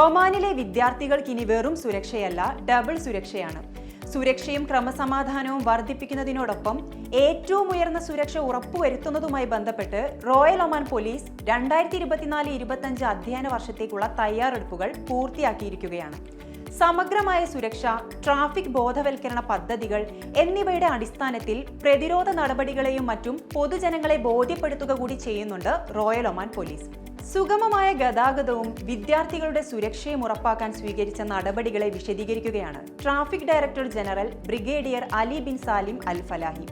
ഒമാനിലെ വിദ്യാർത്ഥികൾക്കിനി വെറും സുരക്ഷയല്ല ഡബിൾ സുരക്ഷയാണ്. സുരക്ഷയും ക്രമസമാധാനവും വർദ്ധിപ്പിക്കുന്നതിനോടൊപ്പം ഏറ്റവും ഉയർന്ന സുരക്ഷ ഉറപ്പുവരുത്തുന്നതുമായി ബന്ധപ്പെട്ട് റോയൽ ഒമാൻ പോലീസ് രണ്ടായിരത്തി ഇരുപത്തിനാല് ഇരുപത്തഞ്ച് അധ്യയന വർഷത്തേക്കുള്ള തയ്യാറെടുപ്പുകൾ പൂർത്തിയാക്കിയിരിക്കുകയാണ്. സമഗ്രമായ സുരക്ഷ ട്രാഫിക് ബോധവൽക്കരണ പദ്ധതികൾ എന്നിവയുടെ അടിസ്ഥാനത്തിൽ പ്രതിരോധ നടപടികളെയും മറ്റും പൊതുജനങ്ങളെ ബോധ്യപ്പെടുത്തുക കൂടി ചെയ്യുന്നുണ്ട് റോയൽ ഒമാൻ പോലീസ്. സുഗമമായ ഗതാഗതവും വിദ്യാർത്ഥികളുടെ സുരക്ഷയും ഉറപ്പാക്കാൻ സ്വീകരിച്ച നടപടികളെ വിശദീകരിക്കുകയാണ് traffic director general brigadier Ali bin Salim Al Falahi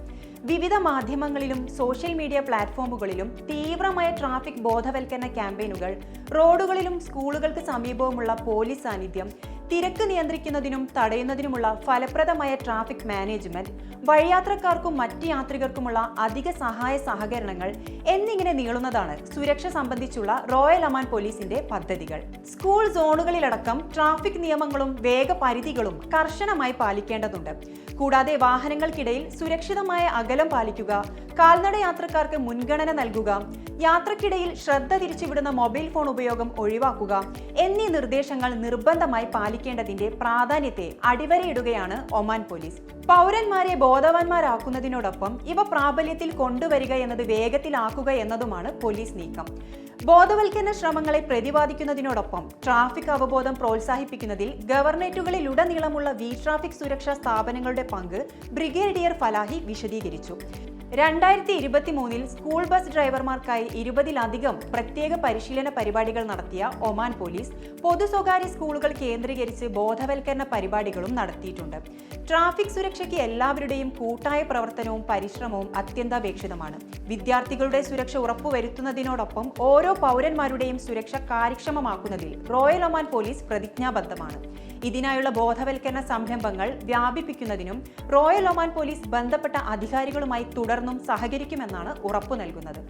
വിവിധ മാധ്യമങ്ങളിലും സോഷ്യൽ മീഡിയ പ്ലാറ്റ്ഫോമുകളിലും തീവ്രമായ ട്രാഫിക് ബോധവൽക്കരണ ക്യാമ്പയിനുകൾ റോഡുകളിലും സ്കൂളുകൾക്ക് സമീപവുമുള്ള പോലീസ് സാന്നിധ്യം തിരക്ക് നിയന്ത്രിക്കുന്നതിനും തടയുന്നതിനുമുള്ള ഫലപ്രദമായ ട്രാഫിക് മാനേജ്മെന്റ് വഴിയാത്രക്കാർക്കും മറ്റ് യാത്രികർക്കുമുള്ള അധിക സഹായ സഹകരണങ്ങൾ എന്നിങ്ങനെ നീളുന്നതാണ് സുരക്ഷ സംബന്ധിച്ചുള്ള റോയൽ അമാൻ പോലീസിന്റെ പദ്ധതികൾ. സ്കൂൾ സോണുകളിലടക്കം ട്രാഫിക് നിയമങ്ങളും വേഗപരിധികളും കർശനമായി പാലിക്കേണ്ടതുണ്ട്. കൂടാതെ വാഹനങ്ങൾക്കിടയിൽ സുരക്ഷിതമായ അകലം പാലിക്കുക കാൽനട യാത്രക്കാർക്ക് മുൻഗണന നൽകുക യാത്രക്കിടയിൽ ശ്രദ്ധ തിരിച്ചുവിടുന്ന മൊബൈൽ ഫോൺ ഉപയോഗം ഒഴിവാക്കുക എന്നീ നിർദ്ദേശങ്ങൾ നിർബന്ധമായി പാലിക്കേണ്ടതിന്റെ പ്രാധാന്യത്തെ അടിവരയിടുകയാണ് ഒമാൻ പോലീസ്. പൗരന്മാരെ ബോധവാന്മാരാക്കുന്നതിനോടൊപ്പം ഇവ പ്രാബല്യത്തിൽ കൊണ്ടുവരിക എന്നത് വേഗത്തിലാക്കുക എന്നതുമാണ് പോലീസ് നീക്കം. ബോധവൽക്കരണ ശ്രമങ്ങളെ പ്രതിപാദിക്കുന്നതിനോടൊപ്പം ട്രാഫിക് അവബോധം പ്രോത്സാഹിപ്പിക്കുന്നതിൽ ഗവർണേറ്റുകളിലുടനീളമുള്ള വി ട്രാഫിക് സുരക്ഷാ സ്ഥാപനങ്ങളുടെ പങ്ക് ബ്രിഗേഡിയർ ഫലാഹി വിശദീകരിച്ചു. രണ്ടായിരത്തി ഇരുപത്തി മൂന്നിൽ സ്കൂൾ ബസ് ഡ്രൈവർമാർക്കായി ഇരുപതിലധികം പ്രത്യേക പരിശീലന പരിപാടികൾ നടത്തിയ ഒമാൻ പോലീസ് പൊതു സ്വകാര്യ സ്കൂളുകൾ കേന്ദ്രീകരിച്ച് ബോധവൽക്കരണ പരിപാടികളും നടത്തിയിട്ടുണ്ട്. ട്രാഫിക് സുരക്ഷയ്ക്ക് എല്ലാവരുടെയും കൂട്ടായ പ്രവർത്തനവും പരിശ്രമവും അത്യന്താപേക്ഷിതമാണ്. വിദ്യാർത്ഥികളുടെ സുരക്ഷ ഉറപ്പുവരുത്തുന്നതിനോടൊപ്പം ഓരോ പൗരന്മാരുടെയും സുരക്ഷ കാര്യക്ഷമമാക്കുന്നതിൽ റോയൽ ഒമാൻ പോലീസ് പ്രതിജ്ഞാബദ്ധമാണ്. ഇതിനായുള്ള ബോധവൽക്കരണ സംരംഭങ്ങൾ വ്യാപിപ്പിക്കുന്നതിനും റോയൽ ഒമാൻ പോലീസ് ബന്ധപ്പെട്ട അധികാരികളുമായി തുടർന്നും സഹകരിക്കുമെന്നാണ് ഉറപ്പു നൽകുന്നത്.